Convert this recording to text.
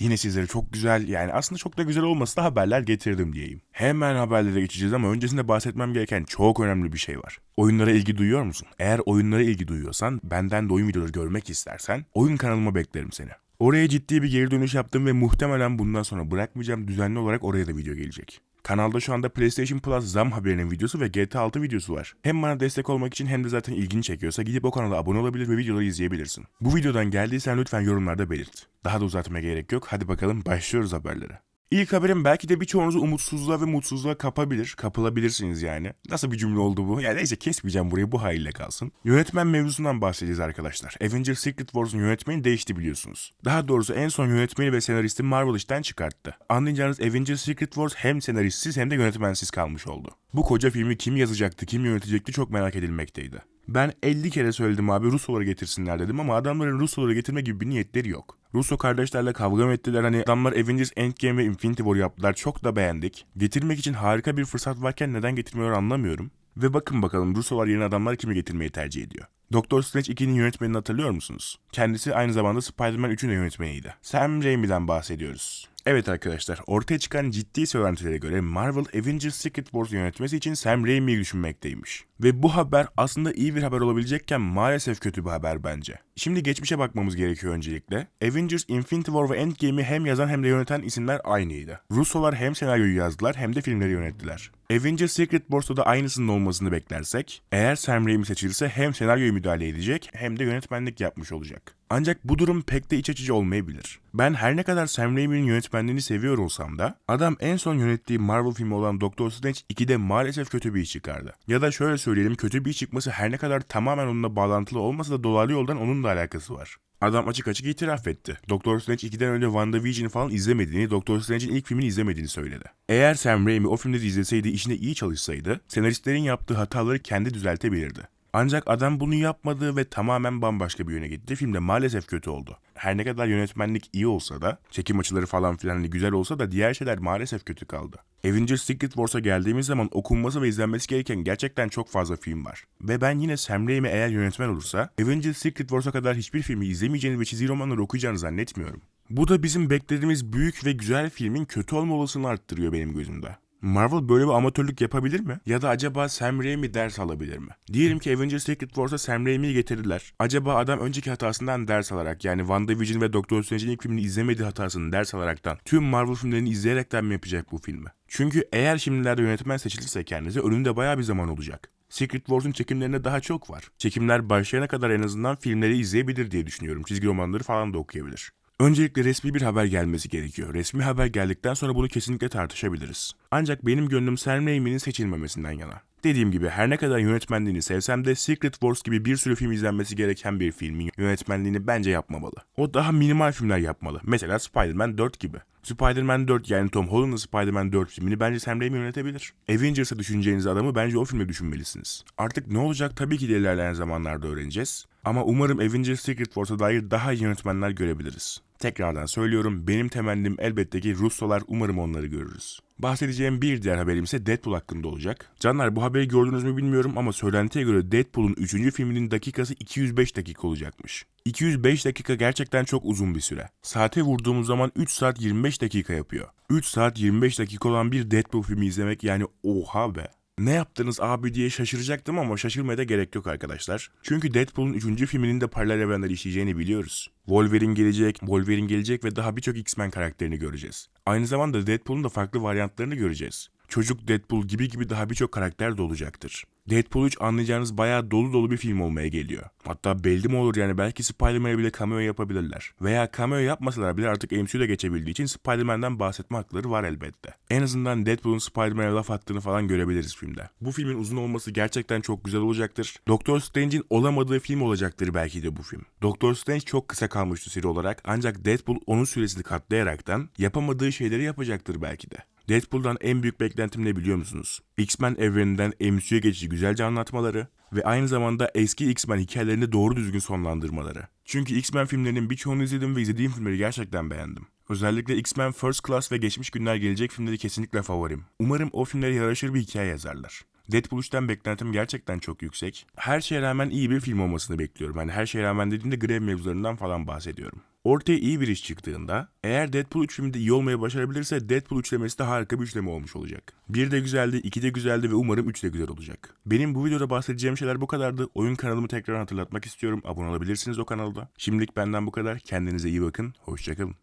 Yine sizlere çok güzel yani aslında çok da güzel olmasa da haberler getirdim diyeyim. Hemen haberlere geçeceğiz ama öncesinde bahsetmem gereken çok önemli bir şey var. Oyunlara ilgi duyuyor musun? Eğer oyunlara ilgi duyuyorsan, benden de oyun videoları görmek istersen oyun kanalıma beklerim seni. Oraya ciddi bir geri dönüş yaptım ve muhtemelen bundan sonra bırakmayacağım düzenli olarak oraya da video gelecek. Kanalda şu anda PlayStation Plus zam haberinin videosu ve GTA 6 videosu var. Hem bana destek olmak için hem de zaten ilgini çekiyorsa gidip o kanala abone olabilir ve videoları izleyebilirsin. Bu videodan geldiysen lütfen yorumlarda belirt. Daha da uzatmaya gerek yok. Hadi bakalım başlıyoruz haberlere. İlk haberim belki de birçoğunuzu umutsuzluğa ve mutsuzluğa kapabilir, kapılabilirsiniz yani. Nasıl bir cümle oldu bu? Yani neyse kesmeyeceğim burayı bu haliyle kalsın. Yönetmen mevzusundan bahsedeceğiz arkadaşlar. Avengers Secret Wars'un yönetmeni değişti biliyorsunuz. Daha doğrusu en son yönetmeni ve senaristi Marvel işten çıkarttı. Anlayacağınız Avengers Secret Wars hem senaristsiz hem de yönetmensiz kalmış oldu. Bu koca filmi kim yazacaktı, kim yönetecekti çok merak edilmekteydi. Ben 50 kere söyledim abi Rusoları getirsinler dedim ama adamların Rusoları getirme gibi bir niyetleri yok. Russo kardeşlerle kavga mı ettiler hani adamlar Avengers Endgame ve Infinity War yaptılar çok da beğendik. Getirmek için harika bir fırsat varken neden getirmiyorlar anlamıyorum. Ve bakın bakalım Russolar yeni adamlar kimi getirmeyi tercih ediyor. Doctor Strange 2'nin yönetmenini hatırlıyor musunuz? Kendisi aynı zamanda Spider-Man 3'ün de yönetmeniydi. Sam Raimi'den bahsediyoruz. Evet arkadaşlar, ortaya çıkan ciddi söylentilere göre Marvel Avengers Secret Wars yönetmesi için Sam Raimi'yi düşünmekteymiş. Ve bu haber aslında iyi bir haber olabilecekken maalesef kötü bir haber bence. Şimdi geçmişe bakmamız gerekiyor öncelikle. Avengers Infinity War ve Endgame'i hem yazan hem de yöneten isimler aynıydı. Russolar hem senaryoyu yazdılar hem de filmleri yönettiler. Avengers Secret Wars'ta da aynısının olmasını beklersek, eğer Sam Raimi seçilirse hem senaryoyu müdahale edecek hem de yönetmenlik yapmış olacak. Ancak bu durum pek de iç açıcı olmayabilir. Ben her ne kadar Sam Raimi'nin yönetmenliğini seviyor olsam da adam en son yönettiği Marvel filmi olan Doctor Strange 2'de maalesef kötü bir iş çıkardı. Ya da şöyle söyleyelim kötü bir iş çıkması her ne kadar tamamen onunla bağlantılı olmasa da dolaylı yoldan onunla alakası var. Adam açık açık itiraf etti. Doctor Strange 2'den önce WandaVision'ı falan izlemediğini, Doctor Strange'in ilk filmini izlemediğini söyledi. Eğer Sam Raimi o filmleri izleseydi, işine iyi çalışsaydı, senaristlerin yaptığı hataları kendi düzeltebilirdi. Ancak adam bunu yapmadı ve tamamen bambaşka bir yöne gitti. Filmde maalesef kötü oldu. Her ne kadar yönetmenlik iyi olsa da, çekim açıları falan filan hani güzel olsa da diğer şeyler maalesef kötü kaldı. Avengers Secret Wars'a geldiğimiz zaman okunması ve izlenmesi gereken gerçekten çok fazla film var. Ve ben yine Sam Raimi eğer yönetmen olursa, Avengers Secret Wars'a kadar hiçbir filmi izlemeyeceğini ve çizgi romanları okuyacağını zannetmiyorum. Bu da bizim beklediğimiz büyük ve güzel filmin kötü olma olasılığını arttırıyor benim gözümde. Marvel böyle bir amatörlük yapabilir mi? Ya da acaba Sam Raimi ders alabilir mi? Diyelim ki Avengers Secret Wars'a Sam Raimi'yi getirdiler. Acaba adam önceki hatasından ders alarak yani WandaVision ve Doctor Strange'in ilk filmini izlemediği hatasını ders alaraktan tüm Marvel filmlerini izleyerekten mi yapacak bu filmi? Çünkü eğer şimdilerde yönetmen seçilirse kendisi önünde bayağı bir zaman olacak. Secret Wars'un çekimlerinde daha çok var. Çekimler başlayana kadar en azından filmleri izleyebilir diye düşünüyorum. Çizgi romanları falan da okuyabilir. Öncelikle resmi bir haber gelmesi gerekiyor. Resmi haber geldikten sonra bunu kesinlikle tartışabiliriz. Ancak benim gönlüm Sam Raimi'nin seçilmemesinden yana. Dediğim gibi her ne kadar yönetmenliğini sevsem de Secret Wars gibi bir sürü film izlenmesi gereken bir filmin yönetmenliğini bence yapmamalı. O daha minimal filmler yapmalı. Mesela Spider-Man 4 gibi. Spider-Man 4 yani Tom Holland'ın Spider-Man 4 filmini bence Sam Raimi yönetebilir. Avengers'a düşüneceğiniz adamı bence o filmde düşünmelisiniz. Artık ne olacak tabii ki de ilerleyen zamanlarda öğreneceğiz. Ama umarım Avengers Secret Wars'a dair daha iyi yönetmenler görebiliriz. Tekrardan söylüyorum benim temennim elbette ki Russolar umarım onları görürüz. Bahsedeceğim bir diğer haberim ise Deadpool hakkında olacak. Canlar bu haberi gördünüz mü bilmiyorum ama söylentiye göre Deadpool'un 3. filminin dakikası 205 dakika olacakmış. 205 dakika gerçekten çok uzun bir süre. Saate vurduğumuz zaman 3 saat 25 dakika yapıyor. 3 saat 25 dakika olan bir Deadpool filmi izlemek yani oha be. Ne yaptınız abi diye şaşıracaktım ama şaşırmaya da gerek yok arkadaşlar. Çünkü Deadpool'un 3. filminin de paralel evrenler işleyeceğini biliyoruz. Wolverine gelecek, Wolverine gelecek ve daha birçok X-Men karakterini göreceğiz. Aynı zamanda Deadpool'un da farklı varyantlarını göreceğiz. Çocuk Deadpool gibi gibi daha birçok karakter de olacaktır. Deadpool 3 anlayacağınız bayağı dolu dolu bir film olmaya geliyor. Hatta belli mi olur yani belki Spider-Man'e bile cameo yapabilirler. Veya cameo yapmasalar bile artık MCU'da geçebildiği için Spider-Man'den bahsetme hakları var elbette. En azından Deadpool'un Spider-Man'e laf attığını falan görebiliriz filmde. Bu filmin uzun olması gerçekten çok güzel olacaktır. Doctor Strange'in olamadığı film olacaktır belki de bu film. Doctor Strange çok kısa kalmıştı süre olarak ancak Deadpool onun süresini katlayaraktan yapamadığı şeyleri yapacaktır belki de. Deadpool'dan en büyük beklentim ne biliyor musunuz? X-Men evreninden MCU'ya geçişi güzelce anlatmaları ve aynı zamanda eski X-Men hikayelerini doğru düzgün sonlandırmaları. Çünkü X-Men filmlerinin birçoğunu izledim ve izlediğim filmleri gerçekten beğendim. Özellikle X-Men First Class ve Geçmiş Günler Gelecek filmleri kesinlikle favorim. Umarım o filmlere yaraşır bir hikaye yazarlar. Deadpool 3'ten beklentim gerçekten çok yüksek. Her şeye rağmen iyi bir film olmasını bekliyorum. Yani her şeye rağmen dediğimde grev mevzularından falan bahsediyorum. Ortaya iyi bir iş çıktığında eğer Deadpool 3 filmi de iyi olmayı başarabilirse Deadpool üçlemesi de harika bir üçleme olmuş olacak. Bir de güzeldi, iki de güzeldi ve umarım üç de güzel olacak. Benim bu videoda bahsedeceğim şeyler bu kadardı. Oyun kanalımı tekrar hatırlatmak istiyorum. Abone olabilirsiniz o kanalda. Şimdilik benden bu kadar. Kendinize iyi bakın. Hoşçakalın.